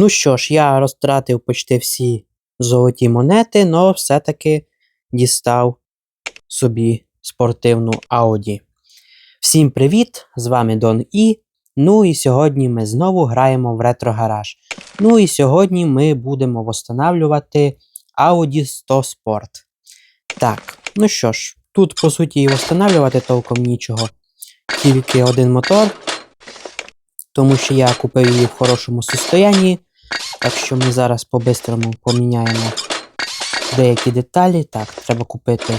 Ну що ж, я розтратив почти всі золоті монети, але все-таки дістав собі спортивну Audi. Всім привіт! З вами Дон І. Ну і сьогодні ми знову граємо в ретро-гараж. Ну і сьогодні ми будемо восстанавлювати Audi 100 Sport. Так, ну що ж, тут по суті і восстанавлювати толком нічого. Тільки один мотор. Тому що я купив її в хорошому состоянні. Так що ми зараз по-бистрому поміняємо деякі деталі. Так, треба купити.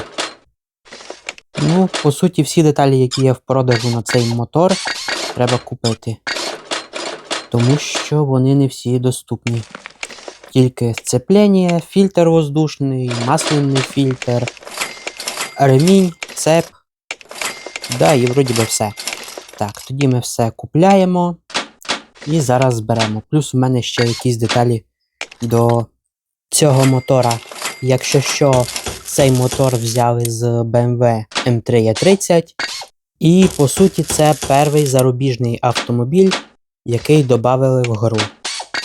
Ну, по суті, всі деталі, які є в продажу на цей мотор, треба купити. Тому що вони не всі доступні. Тільки сцеплення, фільтр воздушний, масляний фільтр, ремінь, цеп. Да, і вроді би все. Так, тоді ми все купляємо. І зараз зберемо. Плюс у мене ще якісь деталі до цього мотора. Якщо що, цей мотор взяли з BMW M3E30. І по суті, це перший зарубіжний автомобіль, який додали в гру.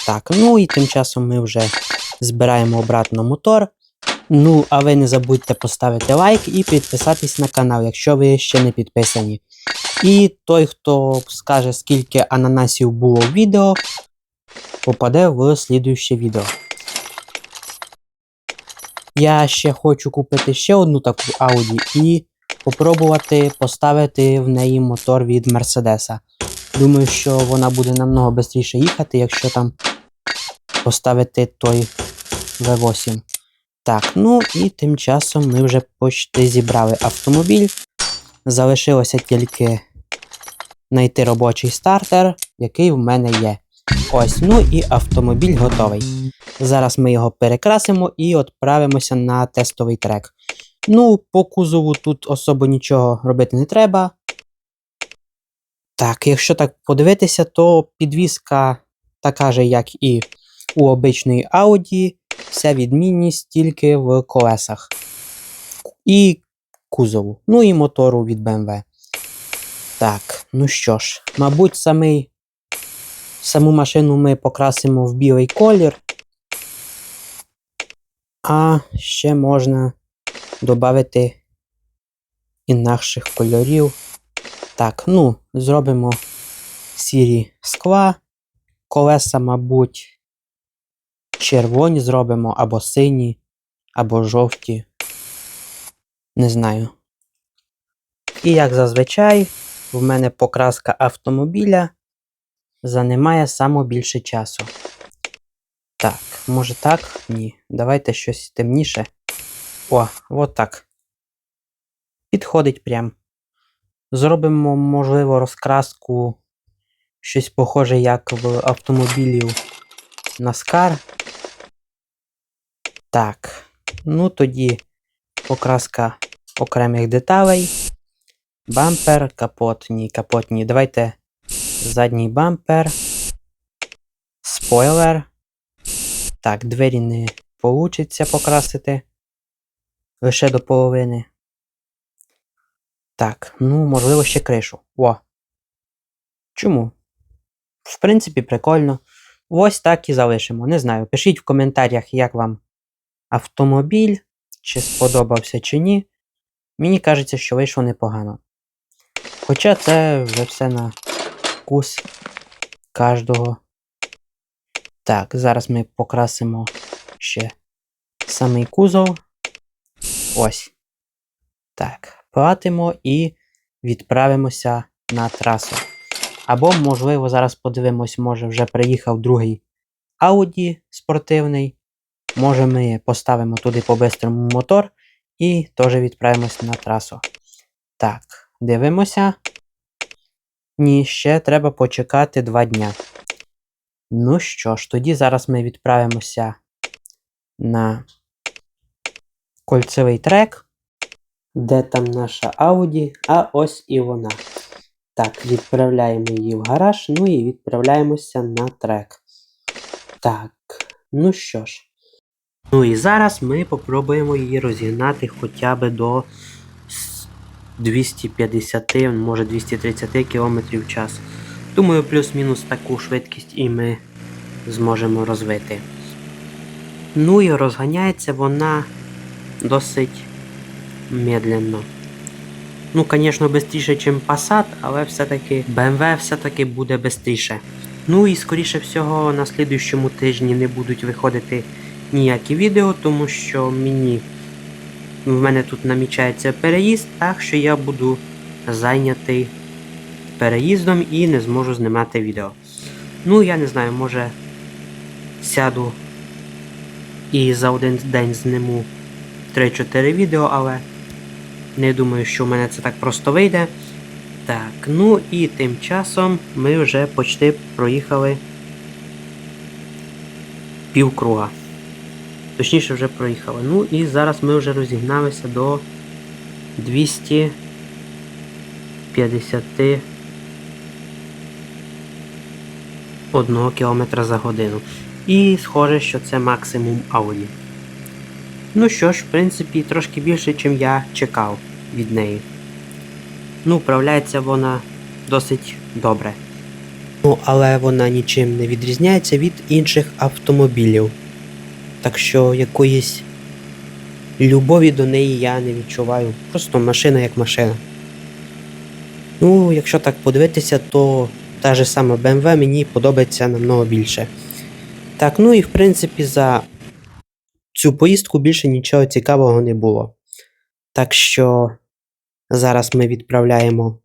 Так, ну і тим часом ми вже збираємо обратно мотор. Ну, а ви не забудьте поставити лайк і підписатись на канал, якщо ви ще не підписані. І той, хто скаже, скільки ананасів було в відео, попаде в слідуюче відео. Я ще хочу купити ще одну таку Audi і попробувати поставити в неї мотор від Мерседеса. Думаю, що вона буде намного швидше їхати, якщо там поставити той V8. Так, ну і тим часом ми вже почти зібрали автомобіль. Залишилося тільки знайти робочий стартер, який в мене є. Ось, ну і автомобіль готовий. Зараз ми його перекрасимо і відправимося на тестовий трек. Ну, по кузову тут особо нічого робити не треба. Так, якщо так подивитися, то підвіска така же, як і у обичної Audi. Вся відмінність тільки в колесах. І кузову. Ну і мотору від BMW. Так, ну що ж, мабуть, самий, саму машину ми покрасимо в білий колір. А ще можна додати інакших кольорів. Так, ну, зробимо сірі скла. Колеса, мабуть, червоні зробимо, або сині, або жовті. Не знаю. І як зазвичай, в мене покраска автомобіля займає саме більше часу. Так, може так? Ні. Давайте щось темніше. О, от так. Підходить прям. Зробимо, можливо, розкраску щось похоже, як в автомобілів Наскар. Так. Ну тоді покраска окремих деталей. Бампер, капот, ні, капот, ні. Давайте задній бампер. Спойлер. Так, двері не получиться покрасити. Лише до половини. Так, ну, можливо, ще кришу. О. Чому? В принципі, прикольно. Ось так і залишимо. Не знаю. Пишіть в коментарях, як вам автомобіль, чи сподобався, чи ні. Мені кажеться, що вийшло непогано. Хоча це вже все на вкус кожного. Так, зараз ми покрасимо ще самий кузов. Ось. Так, платимо і відправимося на трасу. Або, можливо, зараз подивимось, може вже приїхав другий Audi спортивний. Може, ми поставимо туди по-бистрому мотор і теж відправимося на трасу. Так, дивимося. Ні, ще треба почекати два дня. Ну що ж, тоді зараз ми відправимося на кольцевий трек. Де там наша Audi? А ось і вона. Так, відправляємо її в гараж, ну і відправляємося на трек. Так, ну що ж. Ну і зараз ми попробуємо її розігнати хоча б до 250, може 230 км в час. Думаю, плюс-мінус таку швидкість і ми зможемо розвити. Ну і розганяється вона досить медленно. Ну, звісно, швидше, ніж Passat, але все-таки BMW все-таки буде швидше. Ну і скоріше всього на слідуючому тижні не будуть виходити ніякі відео, тому що мені в мене тут намічається переїзд, так що я буду зайнятий переїздом і не зможу знімати відео. Ну, я не знаю, може сяду і за один день зніму 3-4 відео, але не думаю, що в мене це так просто вийде. Так, ну і тим часом ми вже почти проїхали півкруга. Точніше, вже проїхали. Ну і зараз ми вже розігналися до 250 1 км за годину. І схоже, що це максимум Audi. Ну що ж, в принципі, трошки більше, ніж я чекав від неї. Ну, управляється вона досить добре. Ну, але вона нічим не відрізняється від інших автомобілів. Так що якоїсь любові до неї я не відчуваю. Просто машина як машина. Ну, якщо так подивитися, то та же сама BMW мені подобається намного більше. Так, ну і в принципі за цю поїздку більше нічого цікавого не було. Так що зараз ми відправляємо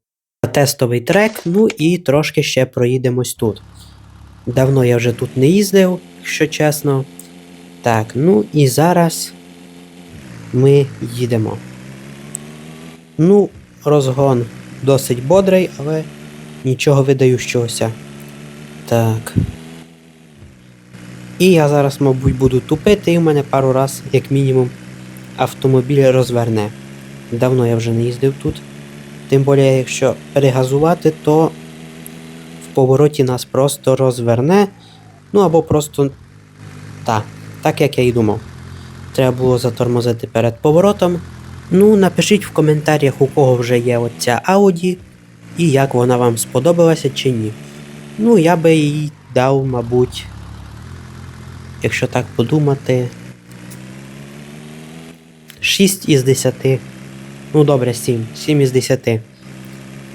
тестовий трек, ну і трошки ще проїдемось тут. Давно я вже тут не їздив, якщо чесно. Так, ну і зараз ми їдемо. Ну, розгон досить бодрий, але нічого видаючогося. Так. І я зараз, мабуть, буду тупити, і в мене пару раз, як мінімум, автомобіль розверне. Давно я вже не їздив тут. Тим більше, якщо перегазувати, то в повороті нас просто розверне. Ну або просто так, так як я і думав. Треба було затормозити перед поворотом. Ну, напишіть в коментарях, у кого вже є оця Audi, і як вона вам сподобалася чи ні. Ну, я би їй дав, мабуть, якщо так подумати, 6 із 10. Ну добре, 7. 7 із 10.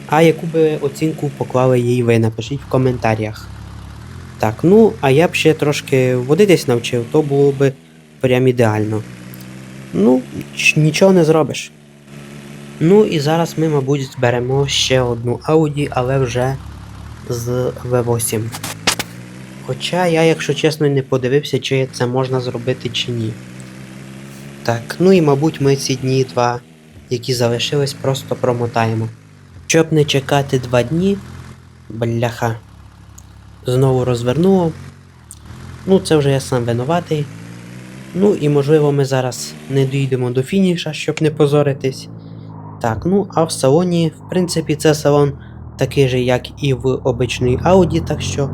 А яку би оцінку поклали їй ви, напишіть в коментарях. Так, ну, а я б ще трошки водитись навчив, то було б прям ідеально. Ну, нічого не зробиш. Ну і зараз ми, мабуть, зберемо ще одну Audi, але вже з V8. Хоча я, якщо чесно, не подивився, чи це можна зробити чи ні. Так, ну і мабуть ми ці дні два, які залишились, просто промотаємо. Щоб не чекати два дні, бляха. Знову розвернуло. Ну, це вже я сам винуватий. Ну і можливо ми зараз не дійдемо до фініша, щоб не позоритись. Так, ну а в салоні, в принципі, це салон такий же, як і в обичній Audi, так що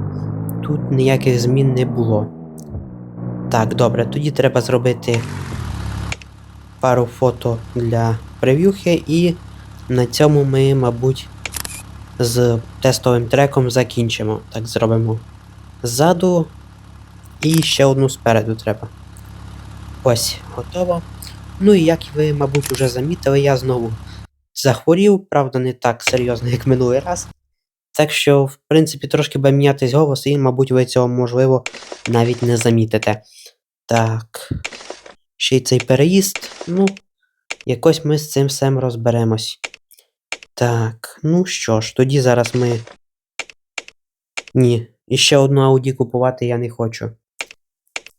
тут ніяких змін не було. Так, добре, тоді треба зробити пару фото для прев'юхи, і на цьому ми, мабуть, з тестовим треком закінчимо. Так, зробимо ззаду і ще одну спереду треба. Ось, готово. Ну і як ви, мабуть, вже замітили, я знову захворів, правда, не так серйозно, як минулий раз. Так що, в принципі, трошки буде мінятись голос, і, мабуть, ви цього, можливо, навіть не замітите. Так. Ще й цей переїзд. Ну, якось ми з цим всім розберемось. Так, ну що ж, тоді зараз ми. Ні, іще одну Audi купувати я не хочу.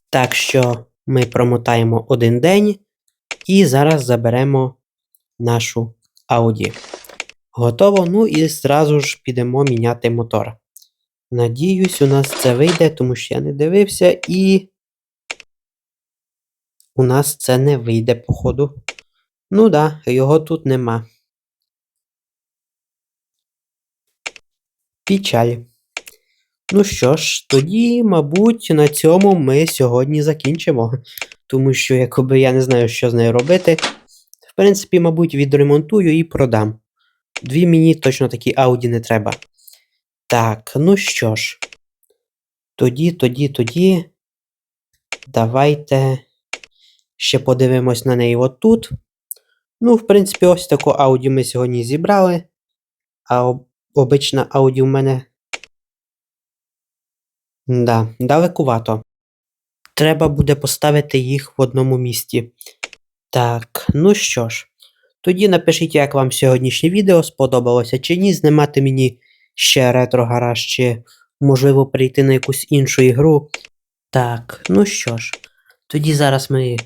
Так що ми промотаємо один день і зараз заберемо нашу Audi. Готово, ну і зразу ж підемо міняти мотор. Надіюсь, у нас це вийде, тому що я не дивився, і у нас це не вийде, походу. Ну да, його тут нема. Печаль. Ну що ж, тоді, мабуть, на цьому ми сьогодні закінчимо. Тому що, якби я не знаю, що з нею робити. В принципі, мабуть, відремонтую і продам. Дві мені точно такі Audi не треба. Так, ну що ж. Тоді, тоді, тоді. Давайте ще подивимось на неї отут. Ну, в принципі, ось таку ауді ми сьогодні зібрали. А обична ауді в мене. Да, далекувато. Треба буде поставити їх в одному місці. Так, ну що ж. Тоді напишіть, як вам сьогоднішнє відео сподобалося чи ні, знімати мені ще ретро-гараж, чи можливо прийти на якусь іншу ігру. Так, ну що ж, тоді зараз ми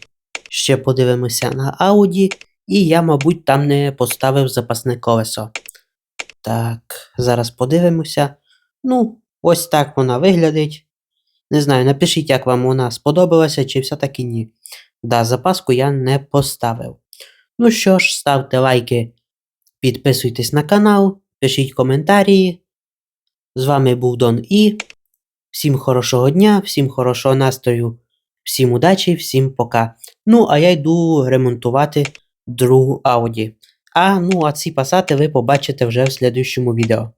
ще подивимося на Audi, і я, мабуть, там не поставив запасне колесо. Так, зараз подивимося. Ну, ось так вона виглядить. Не знаю, напишіть, як вам вона сподобалася, чи все-таки ні. Да, запаску я не поставив. Ну що ж, ставте лайки, підписуйтесь на канал, пишіть коментарі. З вами був Дон І. Всім хорошого дня, всім хорошого настрою, всім удачі, всім пока. Ну, а я йду ремонтувати другу Audi. А ну, а ці пасати ви побачите вже в слідуючому відео.